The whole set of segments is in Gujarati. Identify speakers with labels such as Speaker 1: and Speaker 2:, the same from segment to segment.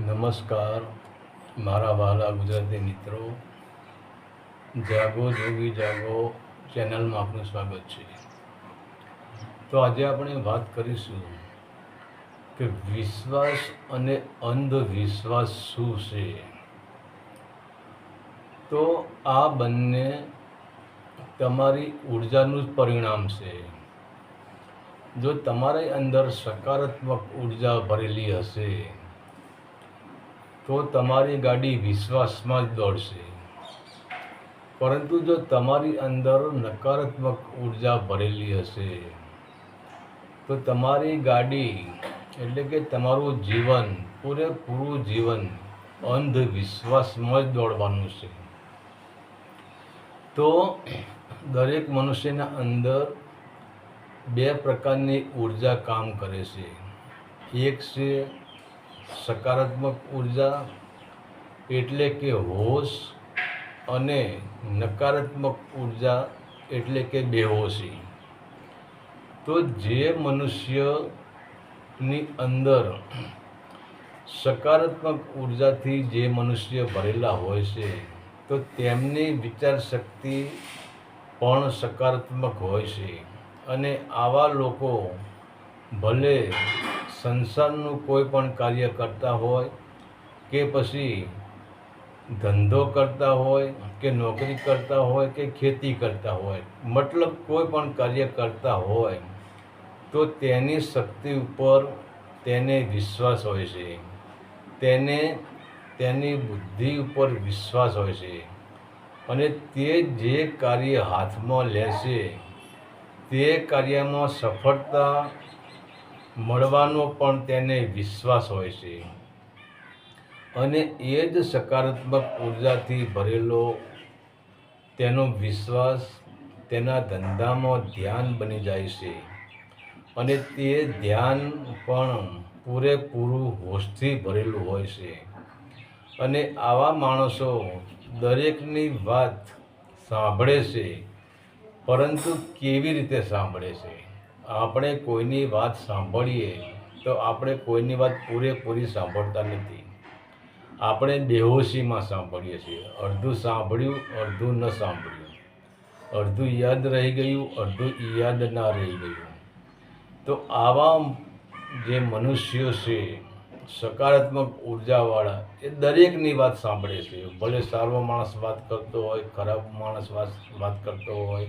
Speaker 1: નમસ્કાર, મારા વહાલા ગુજરાતી મિત્રો. જાગો, જોગી જાગો, ચેનલમાં આપનું સ્વાગત છે. તો આજે આપણે વાત કરીશું કે વિશ્વાસ અને અંધવિશ્વાસ શું છે? તો આ બંને તમારી ઉર્જાનું જ પરિણામ છે. જો તમારી અંદર સકારાત્મક ઊર્જા ભરેલી હશે તો તમારી ગાડી વિશ્વાસમાં જ દોડશે. પરંતુ જો તમારી અંદર નકારાત્મક ઊર્જા ભરેલી હશે, તો તમારી ગાડી, એટલે કે તમારું જીવન, પૂરેપૂરું જીવન અંધવિશ્વાસમાં જ દોડવાનું છે. તો દરેક મનુષ્યના અંદર બે પ્રકારની ઊર્જા કામ કરે છે. એક છે સકારાત્મક ઊર્જા એટલે કે હોશ અને નકારાત્મક ઊર્જા એટલે કે બેહોશી. તો જે મનુષ્યની અંદર સકારાત્મક ઉર્જાથી જે મનુષ્ય ભરેલા હોય છે, તો તેમની વિચાર શક્તિ પણ સકારાત્મક હોય છે. અને આવા લોકો ભલે સંસારનું કોઈ પણ કાર્ય કરતા હોય કે પછી ધંધો કરતા હોય કે નોકરી કરતા હોય કે ખેતી કરતા હોય, મતલબ કોઈ પણ કાર્ય કરતા હોય, તો તેની શક્તિ ઉપર તેને વિશ્વાસ હોય છે. તેને, તેની બુદ્ધિ ઉપર વિશ્વાસ હોય છે. અને તે જે કાર્ય હાથમાં લેશે, તે કાર્યમાં સફળતા મળવાનો પણ તેને વિશ્વાસ હોય છે. અને એ જ સકારાત્મક ઉર્જાથી ભરેલો તેનો વિશ્વાસ તેના ધંધામાં ધ્યાન બની જાય છે. અને તે ધ્યાન પણ પૂરેપૂરું હોશથી ભરેલું હોય છે. અને આવા માણસો દરેકની વાત સાંભળે છે, પરંતુ કેવી રીતે સાંભળે છે? આપણે કોઈની વાત સાંભળીએ, તો આપણે કોઈની વાત પૂરેપૂરી સાંભળતા નથી. આપણે બેહોશીમાં સાંભળીએ છીએ. અડધું સાંભળ્યું, અડધું ન સાંભળ્યું. અડધું યાદ રહી ગયું, અડધું યાદ ના રહી ગયું. તો આવા જે મનુષ્યો છે, સકારાત્મક ઉર્જાવાળા, એ દરેકની વાત સાંભળે છે. ભલે સારો માણસ વાત કરતો હોય, ખરાબ માણસ વાત વાત કરતો હોય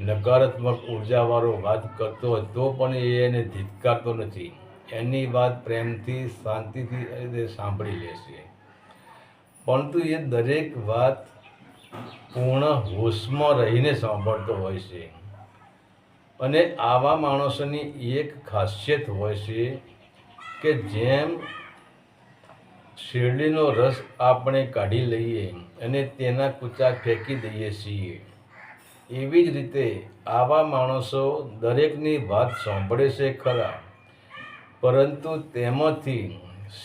Speaker 1: નકારાત્મક ઉર્જાવાળો વાત કરતો હોય તો પણ એ એને ધિક્કારતો નથી. એની વાત પ્રેમથી, શાંતિથી સાંભળી લે છે. પરંતુ એ દરેક વાત પૂર્ણ હોશમાં રહીને સાંભળતો હોય છે. અને આવા માણસોની એક ખાસિયત હોય છે કે જેમ શેરડીનો રસ આપણે કાઢી લઈએ અને તેના કૂચા ફેંકી દઈએ છીએ. એવી જ રીતે આવા માણસો દરેકની વાત સાંભળે છે ખરા. પરંતુ તેમાંથી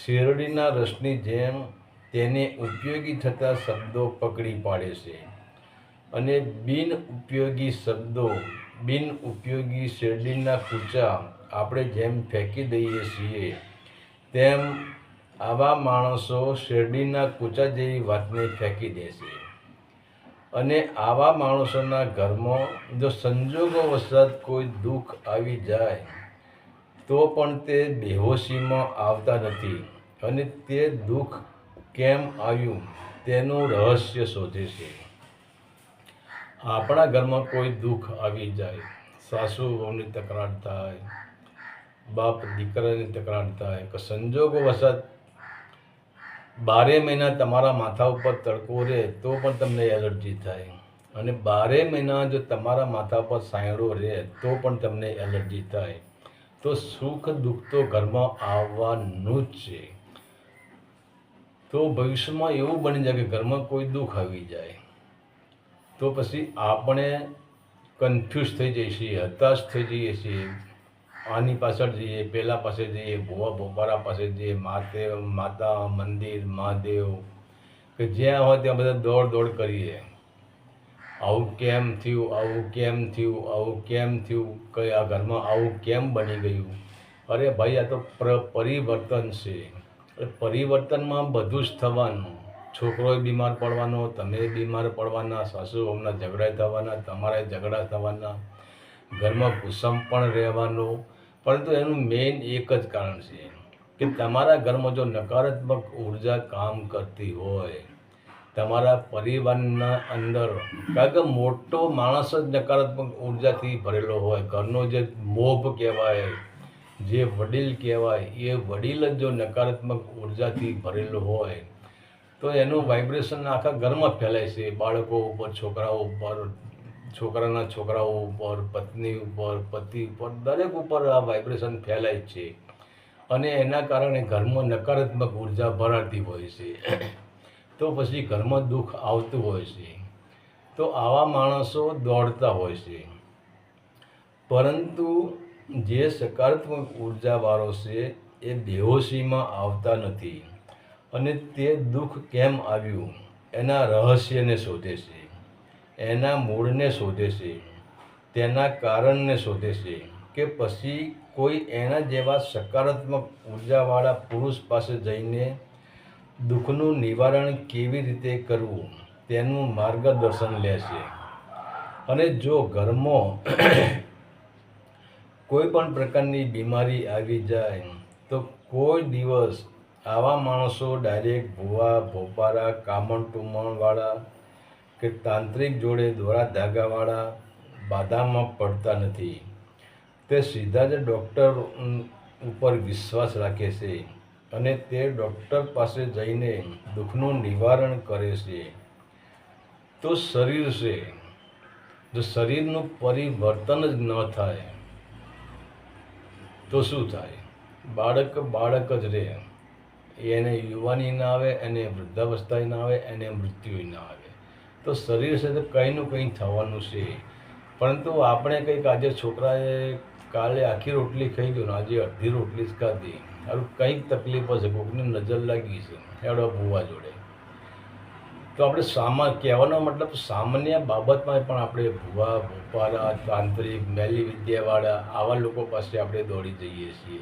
Speaker 1: શેરડીના રસની જેમ તેને ઉપયોગી થતા શબ્દો પકડી પાડે છે. અને બિન ઉપયોગી શબ્દો, બિન ઉપયોગી શેરડીના કૂચા આપણે જેમ ફેંકી દઈએ છીએ, તેમ આવા માણસો શેરડીના કૂચા જેવી વાતને ફેંકી દે છે. અને આવા માણસોના ઘરમાં જો સંજોગો વસાત કોઈ દુઃખ આવી જાય, તો પણ તે બેહોશીમાં આવતા નથી. અને તે દુઃખ કેમ આવ્યું તેનું રહસ્ય શોધે છે. આપણા ઘરમાં કોઈ દુઃખ આવી જાય સાસુ વહુની તકરાર થાય, બાપ દીકરાની તકરાર થાય, કે સંજોગો વસાત બારે મહિના તમારા માથા ઉપર તડકો રહે તો પણ તમને એલર્જી થાય. અને બારે મહિના જો તમારા માથા પર સાયડો રહે તો પણ તમને એલર્જી થાય. તો સુખ દુઃખ તો ઘરમાં આવવાનું જ છે. તો ભવિષ્યમાં એવું બની જાય કે ઘરમાં કોઈ દુઃખ આવી જાય. તો પછી આપણે કન્ફ્યુઝ થઈ જઈએ છીએ, હતાશ થઈ જઈએ છીએ. આની પાછળ જઈએ પેલા પાસે જઈએ ભુવા, ભોપારા પાસે જઈએ માતે, માતા, મંદિર, મહાદેવ, કે જ્યાં હોય ત્યાં બધા દોડ દોડ કરીએ. આવું કેમ થયું, આવું કેમ થયું, આવું કેમ થયું કે આ ઘરમાં આવું કેમ બની ગયું? અરે ભાઈ, આ તો પ્ર, પરિવર્તન છે. એ પરિવર્તનમાં બધું જ થવાનું. છોકરોએ બીમાર પડવાનો, તમે બીમાર પડવાના, સાસુ હમણાં ઝઘડા થવાના, તમારે ઝઘડા થવાના, ઘરમાં ભૂસમ પણ રહેવાનો પરંતુ એનું મેઇન એક જ કારણ છે કે તમારા ઘરમાં જો નકારાત્મક ઊર્જા કામ કરતી હોય, તમારા પરિવારના અંદર, કારણ કે મોટો માણસ જ નકારાત્મક ઉર્જાથી ભરેલો હોય, ઘરનો જે મોભ કહેવાય, જે વડીલ કહેવાય, એ વડીલ જ જો નકારાત્મક ઉર્જાથી ભરેલો હોય, તો એનું વાઇબ્રેશન આખા ઘરમાં ફેલાય છે. બાળકો ઉપર, છોકરાઓ ઉપર છોકરાના છોકરાઓ ઉપર, પત્ની ઉપર, પતિ ઉપર, દરેક ઉપર આ વાઇબ્રેશન ફેલાય છે. અને એના કારણે ઘરમાં નકારાત્મક ઊર્જા ભરાતી હોય છે. તો પછી ઘરમાં દુઃખ આવતું હોય છે. તો આવા માણસો દોડતા હોય છે. પરંતુ જે સકારાત્મક ઉર્જાવાળો છે, એ બેહોશીમાં આવતા નથી. અને તે દુઃખ કેમ આવ્યું? એના રહસ્યને શોધે છે. એના મૂળને શોધે છે, તેના કારણને શોધે છે કે પછી કોઈ એના જેવા સકારાત્મક ઉર્જાવાળા પુરુષ પાસે જઈને દુઃખનું નિવારણ કેવી રીતે કરવું તેનું માર્ગદર્શન લેશે અને જો ઘરમાં કોઈ પણ પ્રકારની બીમારી આવી જાય, તો કોઈ દિવસ આવા માણસો ડાયરેક્ટ ભૂવા, ભોપારા કામણ ટુમણવાળા કે તાંત્રિક જોડે દોરા ધાગાવાળા બાધામાં પડતા નથી. તે સીધા જ ડૉક્ટર ઉપર વિશ્વાસ રાખે છે અને તે ડૉક્ટર પાસે જઈને દુઃખનું નિવારણ કરે છે. તો શરીર છે. જો શરીરનું પરિવર્તન જ ન થાય, તો શું થાય? બાળક બાળક જ રહે. એને યુવાની ના આવે, એને વૃદ્ધાવસ્થાએ ના આવે, એને મૃત્યુએ ના આવે. તો શરીર તો કંઈનું કંઈ થવાનું છે. પરંતુ આપણે કંઈક આજે છોકરાએ કાલે આખી રોટલી ખાઈ ગયો ને આજે અડધી રોટલી જ ખાધી. હારું કંઈક તકલીફ હશે કોઈકની નજર લાગી છે. એડો ભૂવા જોડે. તો આપણે સામા, કહેવાનો મતલબ સામાન્ય બાબતમાં પણ આપણે ભૂવા ભોપારા તાંત્રિક, મેલી વિદ્યાવાળા, આવા લોકો પાસે આપણે દોડી જઈએ છીએ.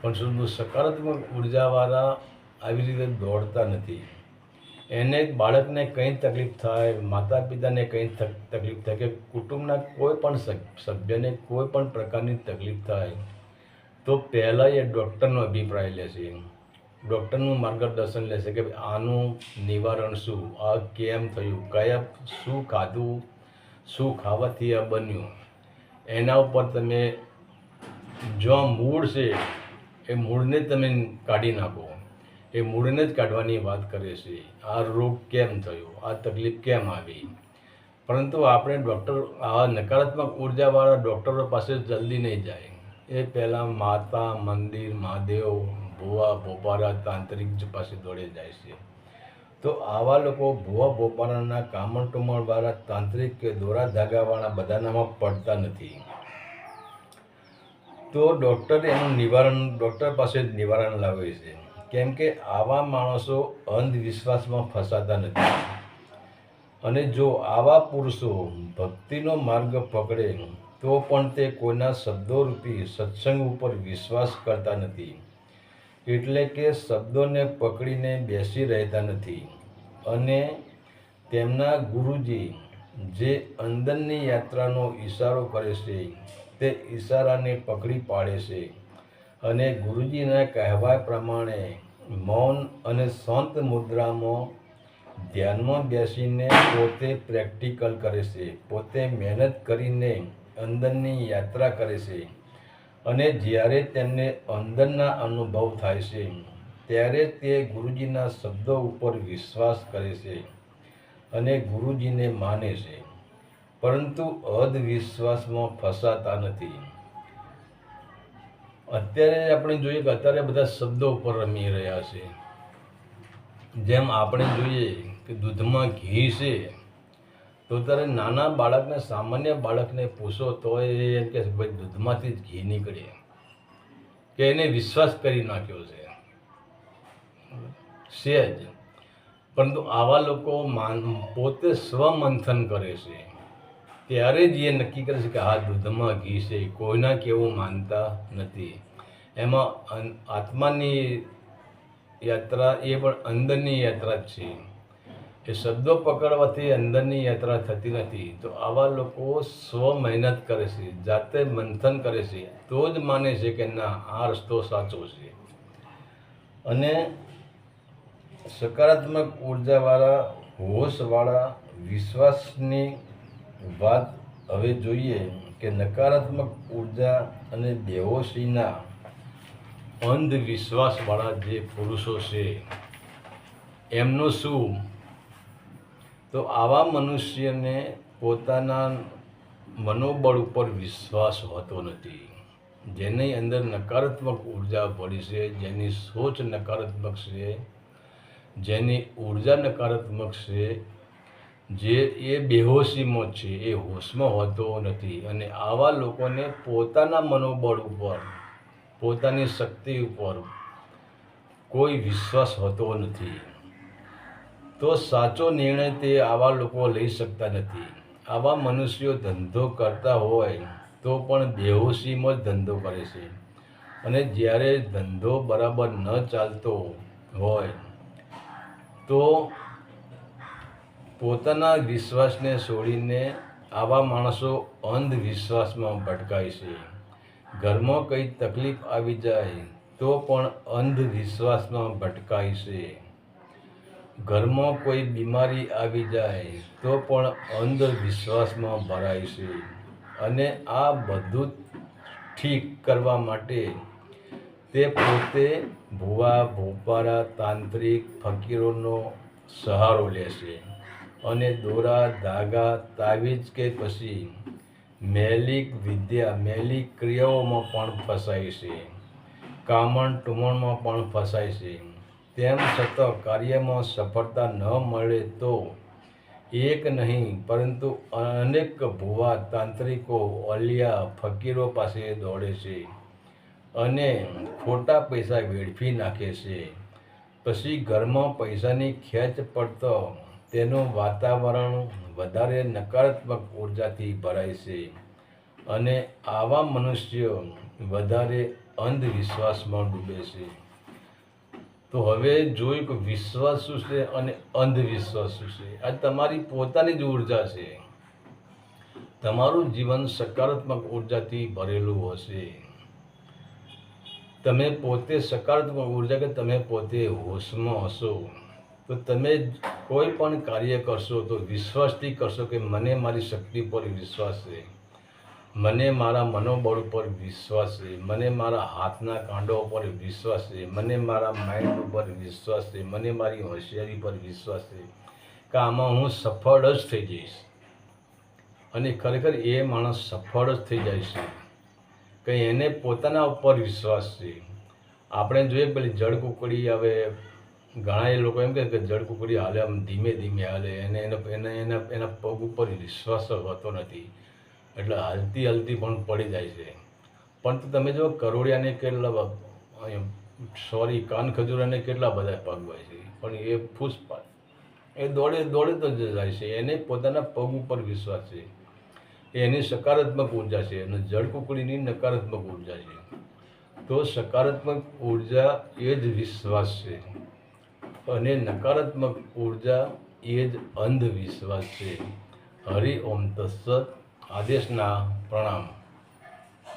Speaker 1: પણ શું સકારાત્મક ઉર્જાવાળા આવી રીતે દોડતા નથી. એને બાળકને કંઈ તકલીફ થાય માતા પિતાને કંઈ તક- તકલીફ થાય કે કુટુંબના કોઈ પણ સભ્યને કોઈ પણ પ્રકારની તકલીફ થાય, તો પહેલાં એ ડૉક્ટરનો અભિપ્રાય લેશે ડૉક્ટરનું માર્ગદર્શન લેશે કે આનું નિવારણ શું, આ કેમ થયું, કયા, શું ખાધું, શું ખાવાથી આ બન્યું. એના ઉપર તમે, જો મૂળ છે, એ મૂળને તમે કાઢી નાખો. એ મૂળને જ કાઢવાની વાત કરે છે. આ રોગ કેમ થયો? આ તકલીફ કેમ આવી? પરંતુ આપણે ડૉક્ટર આવા નકારાત્મક ઉર્જાવાળા ડૉક્ટરો પાસે જલ્દી નહીં જાય. એ પહેલાં માતા, મંદિર, મહાદેવ, ભુવા, ભોપારા તાંત્રિક પાસે દોડે જાય છે. તો આવા લોકો ભુવા, ભોપારાના કામણ ટુમણવાળા તાંત્રિક કે દોરા ધાગાવાળા બધાનામાં પડતા નથી. તો ડૉક્ટર એનું નિવારણ, ડૉક્ટર પાસે જ નિવારણ લાવે છે. કેમ કે આવા માણસો અંધવિશ્વાસમાં ફસાતા નથી. અને જો આવા પુરુષો ભક્તિનો માર્ગ પકડે, તો પણ તે કોઈના શબ્દોરૂપી સત્સંગ ઉપર વિશ્વાસ કરતા નથી. એટલે કે શબ્દોને પકડીને બેસી રહેતા નથી. અને તેમના ગુરુજી જે અંદરની યાત્રાનો ઈશારો કરે છે, તે ઈશારાને પકડી પાડે છે. અને ગુરુજીના કહેવા પ્રમાણે મૌન અને શાંત મુદ્રામાં ધ્યાનમાં બેસીને પોતે પ્રેક્ટિકલ કરે છે, પોતે મહેનત કરીને અંદરની યાત્રા કરે છે અને જ્યારે તેમને અંદરના અનુભવ થાય છે, ત્યારે તે ગુરુજીના શબ્દો ઉપર વિશ્વાસ કરે છે અને ગુરુજીને માને છે. પરંતુ અધવિશ્વાસમાં ફસાતા નથી. અત્યારે આપણે જોઈએ કે અત્યારે બધા શબ્દો ઉપર રમી રહ્યા છે. જેમ આપણે જોઈએ કે દૂધમાં ઘી છે, તો ત્યારે નાના બાળકને, સામાન્ય બાળકને પૂછો તો એ એમ કે ભાઈ, દૂધમાંથી જ ઘી નીકળે. કે એને વિશ્વાસ કરી નાખ્યો છે. જ. પરંતુ આવા લોકો માન, પોતે સ્વમંથન કરે છે. ત્યારે જ, એ નક્કી કરે છે કે આ દૂધમાં ઘી છે, કોઈના કેવું માનતા નથી. એમાં આત્માની યાત્રા એ પણ અંદરની યાત્રા જ છે. એ શબ્દો પકડવાથી અંદરની યાત્રા થતી નથી. તો આવા લોકો સ્વ મહેનત કરે છે, જાતે મંથન કરે છે, તો જ માને છે કે ના, આ રસ્તો સાચો છે. અને સકારાત્મક ઉર્જાવાળા, હોશવાળા, વિશ્વાસની વાત હવે જોઈએ કે નકારાત્મક ઊર્જા અને બેહોશીના અંધવિશ્વાસવાળા જે પુરુષો છે, એમનું શું? તો આવા મનુષ્યને પોતાના મનોબળ ઉપર વિશ્વાસ હોતો નથી. જેની અંદર નકારાત્મક ઊર્જા ભળી છે, જેની સોચ નકારાત્મક છે, જેની ઊર્જા નકારાત્મક છે જે એ બેહોશીમાં છે, એ હોશમાં હોતો નથી અને આવા લોકોને પોતાના મનોબળ ઉપર, પોતાની શક્તિ ઉપર કોઈ વિશ્વાસ હોતો નથી. તો સાચો નિર્ણય તે આવા લોકો લઈ શકતા નથી. આવા મનુષ્યો ધંધો કરતા હોય તો પણ બેહોશીમાં જ ધંધો કરે છે. અને જ્યારે ધંધો બરાબર ન ચાલતો હોય તો પોતાના વિશ્વાસને છોડીને આવા માણસો અંધવિશ્વાસમાં ભટકાય છે. ઘરમાં કંઈ તકલીફ આવી જાય તો પણ અંધવિશ્વાસમાં ભટકાય છે. ઘરમાં કોઈ બીમારી આવી જાય તો પણ અંધવિશ્વાસમાં ભરાય છે. અને આ બધું ઠીક કરવા માટે તે પોતે ભુવા, ભોપારા, તાંત્રિક ફકીરોનો સહારો લે છે. અને દોરા, ધાગા, તાવીજ કે પછી મેલિક વિદ્યા, મેલિક ક્રિયાઓમાં પણ ફસાય છે. કામણ ટુમણમાં પણ ફસાય છે. તેમ છતાં કાર્યમાં સફળતા ન મળે તો એક નહીં, પરંતુ અનેક ભુવા તાંત્રિકો અલિયા ફકીરો પાસે દોડે છે અને ખોટા પૈસા વેડફી નાખે છે. પછી ઘરમાં પૈસાની ખેંચ પડતો તેનું વાતાવરણ વધારે નકારાત્મક ઉર્જાથી ભરાય છે અને આવા મનુષ્યો વધારે અંધવિશ્વાસમાં ડૂબે છે. તો હવે જોયું કે વિશ્વાસ શું છે અને અંધવિશ્વાસ શું છે? આ તમારી પોતાની જ ઊર્જા છે. તમારું જીવન સકારાત્મક ઉર્જાથી ભરેલું હશે. તમે પોતે સકારાત્મક ઊર્જા કે તમે પોતે હોશમાં હશો, તો તમે કોઈ પણ કાર્ય કરશો તો વિશ્વાસથી કરશો કે મને મારી શક્તિ પર વિશ્વાસ છે. મને મારા મનોબળ ઉપર વિશ્વાસ છે. મને મારા હાથના કાંડો ઉપર વિશ્વાસ છે. મને મારા માઇન્ડ ઉપર વિશ્વાસ છે. મને મારી હોશિયારી પર વિશ્વાસ છે કે આમાં હું સફળ જ થઈ જઈશ. અને ખરેખર એ માણસ સફળ જ થઈ જાય છે કે એને પોતાના ઉપર વિશ્વાસ છે. આપણે જોઈએ પેલી જળ કુકડી હવે ઘણા એ લોકો એમ કહે કે જળ કુકડી હાલે, આમ ધીમે ધીમે હાલે. એને એને એને, એના એના પગ ઉપર વિશ્વાસ હોતો નથી. એટલે હાલતી હાલતી પણ પડી જાય છે. પણ તમે જો કરોડિયાને કેટલા સોરી કાન ખજૂરાને કેટલા બધા પગ હોય છે. પણ એ ફૂસપાટ એ દોડે દોડે તો જાય છે. એને પોતાના પગ ઉપર વિશ્વાસ છે. એની સકારાત્મક ઊર્જા છે અને જળ કુકડીની નકારાત્મક ઊર્જા છે. તો સકારાત્મક ઊર્જા એ જ વિશ્વાસ છે. અને નકારાત્મક ઊર્જા એ જ અંધવિશ્વાસ છે. હરિ ઓમ તત્સત આદેશના પ્રણામ.